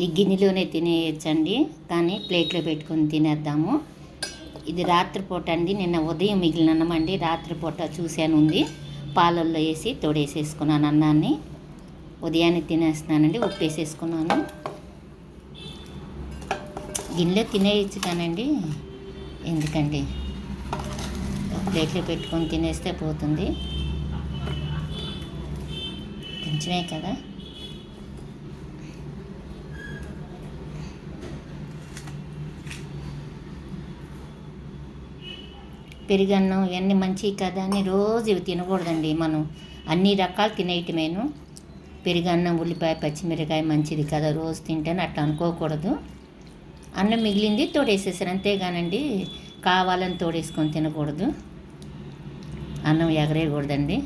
ఈ గిన్నెలోనే తినేయచ్చండి. కానీ ప్లేట్లో పెట్టుకొని తినేద్దాము. ఇది రాత్రిపూట అండి. నిన్న ఉదయం మిగిలిన అన్నం అండి. రాత్రిపూట చూశాను ఉంది. పాలల్లో వేసి తోడేసేసుకున్నాను అన్నాన్ని. ఉదయాన్నే తినేస్తున్నానండి. ఉప్పు వేసేసుకున్నాను గిన్నెలో తినేయచ్చు కానండి ఎందుకండి? ప్లేట్లో పెట్టుకొని తినేస్తే పోతుంది. కొంచెమే కదా. పెరుగన్నం ఇవన్నీ మంచివి కదా అని రోజు ఇవి తినకూడదండి మనం. అన్ని రకాలు తినేయటమేను పెరుగన్నం ఉల్లిపాయ పచ్చిమిరకాయ మంచిది కదా రోజు తింటేనే అట్లా అనుకోకూడదు. అన్నం మిగిలింది తోడేసేసారు. అంతేగానండి కావాలని తోడేసుకొని తినకూడదు. అన్నం ఎగరేయకూడదండి.